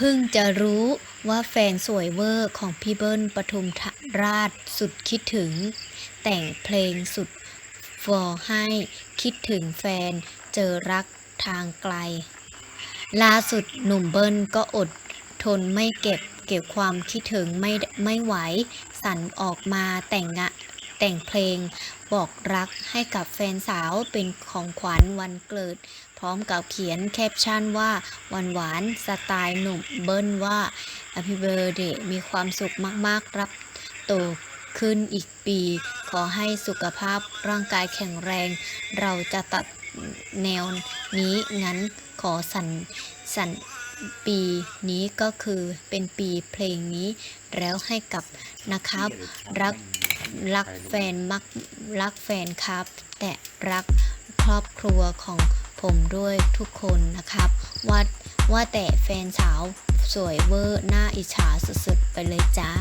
พิ่งจะรู้ว่าแฟนสวยเวอร์ของพี่เบิ้ลปทุมราชสุดคิดถึง แต่งเพลงสุดฟอร์ให้คิดถึงแฟนเจอรักทางไกล ล่าสุดหนุ่มเบิ้ลก็อดทนไม่เก็บเก็บความคิดถึงไม่ไม่ไหว สั่นออกมาแต่งงะ แต่งเพลงบอกรักให้กับแฟนสาวเป็นของขวัญวันเกิด พร้อมกับเขียนแคปชั่นว่าหวานหวานๆสไตล์หนุ่มเบิ้ลว่า Happy Birthday มีความสุขมากๆรับโตขึ้นอีกปี ขอให้สุขภาพร่างกายแข็งแรง เราจะตัดแนวนี้งั้นขอสันสันปีนี้ก็คือเป็นปีเพลงนี้แล้วให้กับนะครับรัก รักแฟนมักรักแฟนครับ แต่รักครอบครัวของผมด้วยทุกคนนะครับ ว่าว่าแต่แฟนสาวสวยเวอร์หน้าอิจฉาสุดๆ ไปเลยจ้า